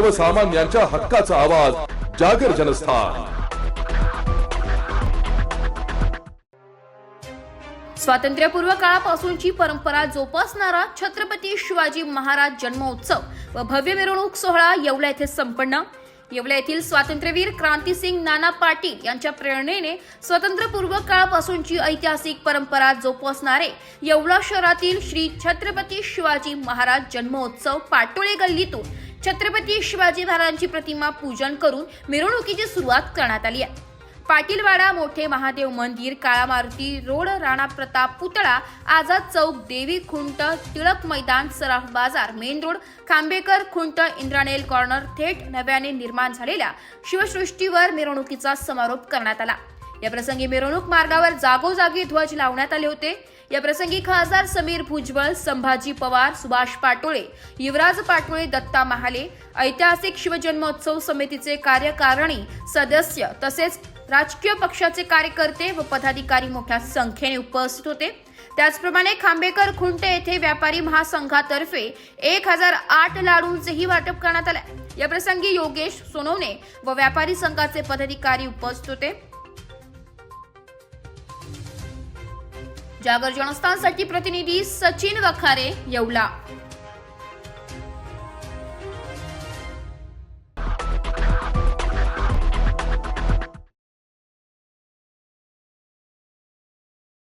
सर्वसामान्यांच्या हक्काचा आवाज जागर जनस्थान. स्वातंत्र्यपूर्व काळापासूनची परंपरा जोपासणारा छत्रपती शिवाजी महाराज जन्मोत्सव व भव्य मिरवणूक सोहळा येवला येथे संपन्न. येवला येथील स्वातंत्र्यवीर क्रांतीसिंग नाना पाटील यांच्या प्रेरणेने स्वातंत्र्यपूर्व काळापासूनची ऐतिहासिक परंपरा जोपासणारे येवला शहरातील श्री छत्रपती शिवाजी महाराज जन्मोत्सव पाटोळे गल्लीतून छत्रपती शिवाजी महाराजांची प्रतिमा पूजन करून मिरवणुकीची सुरुवात करण्यात आली आहे. पाटीलवाडा मोठे महादेव मंदिर काळा मारुती रोड राणा प्रताप पुतळा आझाद चौक देवी खुंट टिळक मैदान सराफ बाजार मेन रोड खांबेकर खुंट इंद्रानेल कॉर्नर थेट नव्याने निर्माण झालेल्या शिवसृष्टीवर मिरवणुकीचा समारोप करण्यात आला. या प्रसंगी मिरवणूक मार्गावर जागोजागी ध्वज लावण्यात आले होते. या प्रसंगी खासदार समीर भुजबळ संभाजी पवार सुभाष पाटोळे युवराज पाटोळे दत्ता महाले ऐतिहासिक शिवजन्मोत्सव समितीचे कार्यकारिणी सदस्य तसेच राजकीय पक्षाचे कार्यकर्ते व पदाधिकारी मोठ्या संख्येने उपस्थित होते. त्याचप्रमाणे खांबेकर खुंटे येथे व्यापारी महासंघातर्फे एक हजार आठ लाडूंचेही वाटप करण्यात आले. या प्रसंगी योगेश सोनवणे व व्यापारी संघाचे पदाधिकारी उपस्थित होते. जागर जनस्थानसाठी प्रतिनिधी सचिन वखारे येवला.